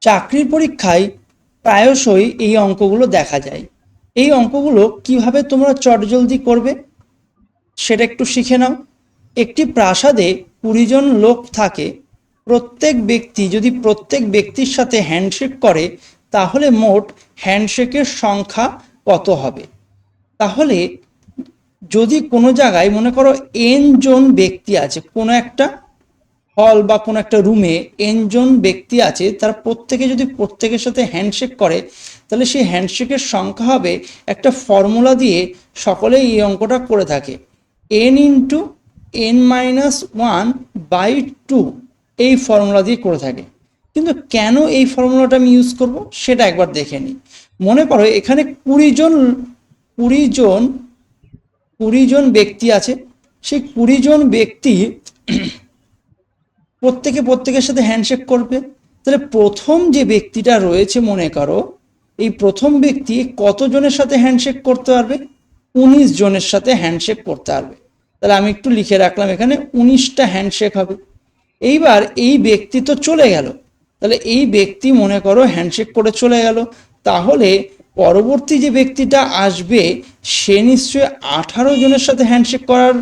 চাকরির পরীক্ষায় প্রায়শই এই অঙ্কগুলো দেখা যায়। এই অঙ্কগুলো কীভাবে তোমরা চটজলদি করবে, সেটা একটু শিখে নাও। একটি প্রাসাদে কুড়ি জন লোক থাকে। প্রত্যেক ব্যক্তি যদি প্রত্যেক ব্যক্তির সাথে হ্যান্ডশেক করে, তাহলে মোট হ্যান্ডশেকের সংখ্যা কত হবে? তাহলে যদি কোনো জায়গায় মনে করো এন জন ব্যক্তি আছে, কোনো একটা হল বা কোনো একটা রুমে এনজন ব্যক্তি আছে, তার প্রত্যেকে যদি প্রত্যেকের সাথে হ্যান্ডশেক করে, তাহলে সেই হ্যান্ডশেকের সংখ্যা হবে একটা ফর্মুলা দিয়ে সকলেই এই অঙ্কটা করে থাকে। N into N minus one by two এই ফর্মুলা দিয়ে করে থাকে। কিন্তু কেন এই ফর্মুলাটা আমি ইউজ করব? সেটা একবার দেখে নিই। মনে করো এখানে কুড়ি জন কুড়ি জন কুড়ি জন ব্যক্তি আছে। সেই কুড়ি জন ব্যক্তি প্রত্যেকে প্রত্যেকের সাথে হ্যান্ডশেক করবে। তাহলে প্রথম যে ব্যক্তিটা রয়েছে, মনে করো, এই প্রথম ব্যক্তি কতজনের সাথে হ্যান্ডশেক করতে পারবে? উনিশ জনের সাথে হ্যান্ডশেক করতে পারবে। তাহলে আমি একটু লিখে রাখলাম এখানে, উনিশটা হ্যান্ডশেক হবে। এইবার এই ব্যক্তি তো চলে গেল। তাহলে এই ব্যক্তি, মনে করো হ্যান্ডশেক করে চলে গেল। তাহলে পরবর্তী যে ব্যক্তিটা আসবে, সে নিশ্চয়ই আঠারো জনের সাথে হ্যান্ডশেক করার,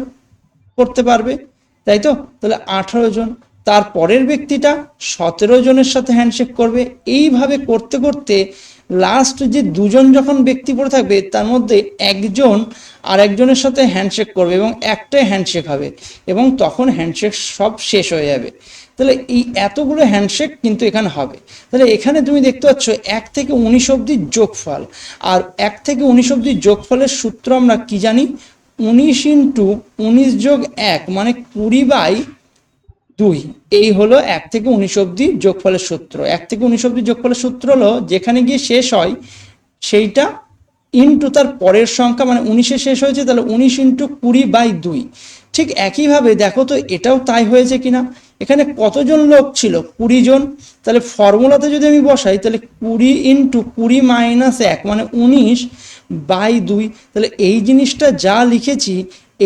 করতে পারবে। তাই তো? তাহলে আঠারো জন। তার পরের ব্যক্তিটা সতেরো জনের সাথে হ্যান্ডশেক করবে। এইভাবে করতে করতে লাস্ট যে দুজন যখন ব্যক্তি পড়ে থাকবে, তার মধ্যে একজন আর একজনের সাথে হ্যান্ডশেক করবে এবং একটাই হ্যান্ডশেক হবে এবং তখন হ্যান্ডশেক সব শেষ হয়ে যাবে। তাহলে এই এতগুলো হ্যান্ডশেক কিন্তু এখানে হবে। তাহলে এখানে তুমি দেখতে পাচ্ছ এক থেকে উনিশ অব্দি যোগফল। আর এক থেকে উনিশ অব্দি যোগফলের সূত্র আমরা কি জানি? উনিশ ইন্টু উনিশ যোগ এক মানে কুড়ি বাই দুই, এই হলো এক থেকে উনিশ অব্দি যোগফলের সূত্র। এক থেকে উনিশ অব্দি যোগফলের সূত্র হলো, যেখানে গিয়ে শেষ হয়, সেইটা ইন্টু তার পরের সংখ্যা মানে উনিশে শেষ হয়েছে, তাহলে উনিশ ইন্টু কুড়ি বাই দুই। ঠিক একইভাবে দেখো তো, এটাও তাই হয়েছে কিনা? এখানে কতজন লোক ছিল? কুড়ি জন। তাহলে ফর্মুলাতে যদি আমি বসাই, তাহলে কুড়ি ইন্টু কুড়ি মাইনাস এক মানে উনিশ বাই দুই। তাহলে এই জিনিসটা যা লিখেছি,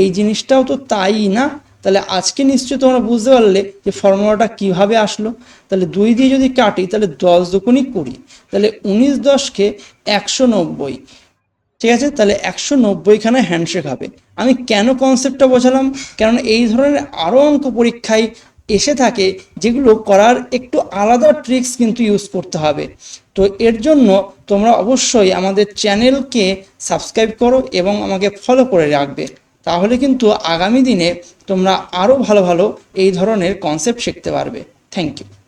এই জিনিসটাও তো তাই না? তাহলে আজকে নিশ্চয়ই তোমরা বুঝতে পারলে যে ফর্মুলাটা কীভাবে আসলো। তাহলে দুই দিয়ে যদি কাটি, তাহলে দশ দুগুণই কুড়ি। তাহলে উনিশ দশকে একশো নব্বই। ঠিক আছে? তাহলে একশো নব্বইখানে হ্যান্ডশেক হবে। আমি কেন কনসেপ্টটা বোঝালাম? কারণ এই ধরনের আরও অঙ্ক পরীক্ষায় এসে থাকে যেগুলো করার একটু আলাদা ট্রিক্স কিন্তু ইউজ করতে হবে। তো এর জন্য তোমরা অবশ্যই আমাদের চ্যানেলকে সাবস্ক্রাইব করো এবং আমাকে ফলো করে রাখবে। তাহলে কিন্তু আগামী দিনে তোমরা আরও ভালো ভালো এই ধরনের কনসেপ্ট শিখতে পারবে। Thank you